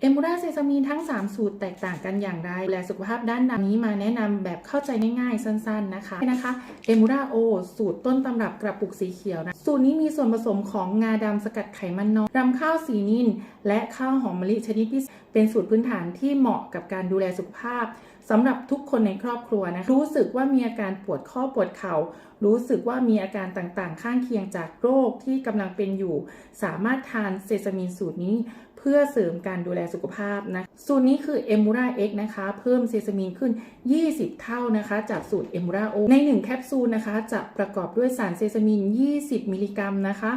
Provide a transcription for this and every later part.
เอมูราเซซามีนทั้ง 3 สูตรแตกต่างกันอย่างไรดูแลสุขภาพด้านนนี้มาแนะนำแบบเข้าใจง่ายๆ สั้นๆนะคะนะคะเอมูราโอสูตรต้นตำรับกระปุกสีเขียวนะ สูตรนี้มีส่วนผสมของงาดำสกัดไขมันน้อยรำข้าวสีนินและข้าวหอมมะลิชนิดพิเศษ เป็นสูตรพื้นฐานที่เหมาะกับการดูแลสุขภาพสำหรับทุกคนในครอบครัวนะรู้สึกว่ามีอาการปวดข้อปวดเข่ารู้สึกว่ามีอาการต่างๆ ข้างเคียงจากโรคที่กำลังเป็นอยู่ สามารถทานเซซามินสูตรนี้เพื่อเสริมการดูแลสุขภาพนะ สูตรนี้คือ e m u r a X นะคะ เพิ่มเซซามินขึ้น 20 เท่านะคะ จากสูตร e m u r a O ใน 1 แคปซูลนะคะ จะประกอบด้วยสารเซซามิน 20 มิลลิกรัมนะคะ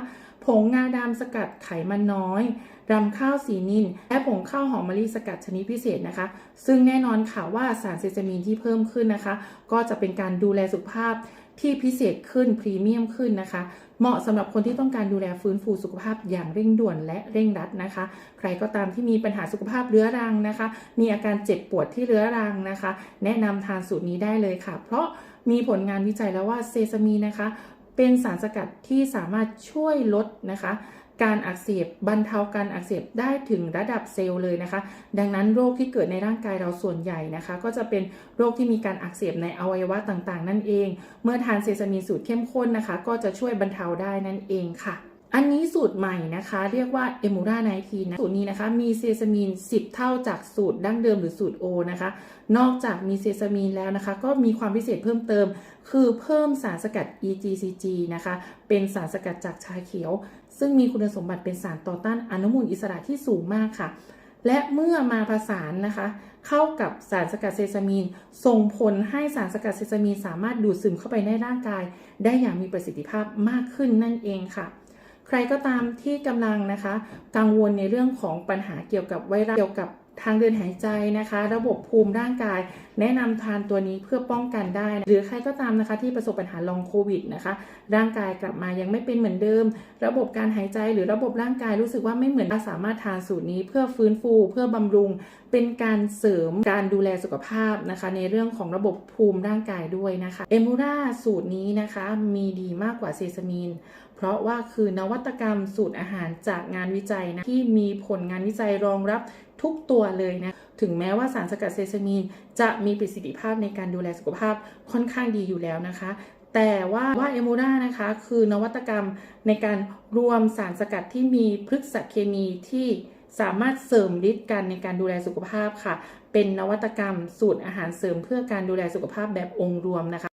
ผงงาดำสกัดไขมันน้อย รำข้าวสีนินและผงข้าวหอมมะลิสกัดชนิดพิเศษนะคะ ซึ่งแน่นอนค่ะว่าสารเซซามินที่เพิ่มขึ้นนะคะ ก็จะเป็นการดูแลสุขภาพที่พิเศษขึ้นพรีเมียมขึ้นนะคะ เหมาะสำหรับคนที่ต้องการดูแลฟื้นฟูสุขภาพอย่างเร่งด่วนและเร่งรัดนะคะ ใครก็ตามที่มีปัญหาสุขภาพเรื้อรังนะคะ มีอาการเจ็บปวดที่เรื้อรังนะคะ แนะนำทานสูตรนี้ได้เลยค่ะ เพราะมีผลงานวิจัยแล้วว่าเซซามีนนะคะ เป็นสารสกัดที่สามารถช่วยลดนะคะการอักเสบบรรเทาการอักเสบได้ถึงระดับเซลล์เลยนะคะ ดังนั้นโรคที่เกิดในร่างกายเราส่วนใหญ่นะคะ ก็จะเป็นโรคที่มีการอักเสบในอวัยวะต่างๆ นั่นเอง เมื่อทานเซซามีนสูตรเข้มข้นนะคะ ก็จะช่วยบรรเทาได้นั่นเองค่ะ อันนี้สูตรใหม่นะคะ เรียกว่าเอมูราไนทีนะสูตรนี้นะคะ มีเซซามีน 10 เท่าจากสูตรดั้งเดิมหรือสูตร O นะคะ นอกจากมีเซซามีนแล้วนะคะ ก็มีความพิเศษเพิ่มเติม คือเพิ่มสารสกัด EGCG นะคะ เป็นสารสกัดจากชาเขียว ซึ่งมีคุณสมบัติเป็นสารต่อต้านอนุมูลอิสระที่สูงมากค่ะ และเมื่อมาผสานนะคะ เข้ากับสารสกัดเซซามีน ส่งผลให้สารสกัดเซซามีนสามารถดูดซึมเข้าไปในร่างกาย ได้อย่างมีประสิทธิภาพมากขึ้นนั่นเองค่ะ ใครก็ตามที่กำลังนะคะ กังวลในเรื่องของปัญหาเกี่ยวกับไวรัสเกี่ยวกับ ทางเดินหายใจนะคะ ระบบภูมิร่างกาย แนะนำทานตัวนี้เพื่อป้องกันได้ หรือใครก็ตามนะคะที่ประสบปัญหาลองโควิดนะคะ ร่างกายกลับมายังไม่เป็นเหมือนเดิม ระบบการหายใจหรือระบบร่างกายรู้สึกว่าไม่เหมือนสามารถทานสูตรนี้เพื่อฟื้นฟู เพื่อบำรุง เป็นการเสริมการดูแลสุขภาพนะคะ ในเรื่องของระบบภูมิร่างกายด้วยนะคะเอมูราสูตรนี้นะคะมีดีมากกว่าเซซามีนเพราะว่าคือนวัตกรรมสูตรอาหารจากงานวิจัยนะที่มีผลงานวิจัยรองรับ ทุกตัวเลยนะ ถึงแม้ว่าสารสกัดเซซามีนจะมีประสิทธิภาพในการดูแลสุขภาพค่อนข้างดีอยู่แล้วนะคะ แต่ว่าว่าเอมูรานะคะคือนวัตกรรมในการรวมสารสกัดที่มีพฤกษเคมีที่สามารถเสริมฤทธิ์กันในการดูแลสุขภาพค่ะ เป็นนวัตกรรมสูตรอาหารเสริมเพื่อการดูแลสุขภาพแบบองค์รวมนะคะ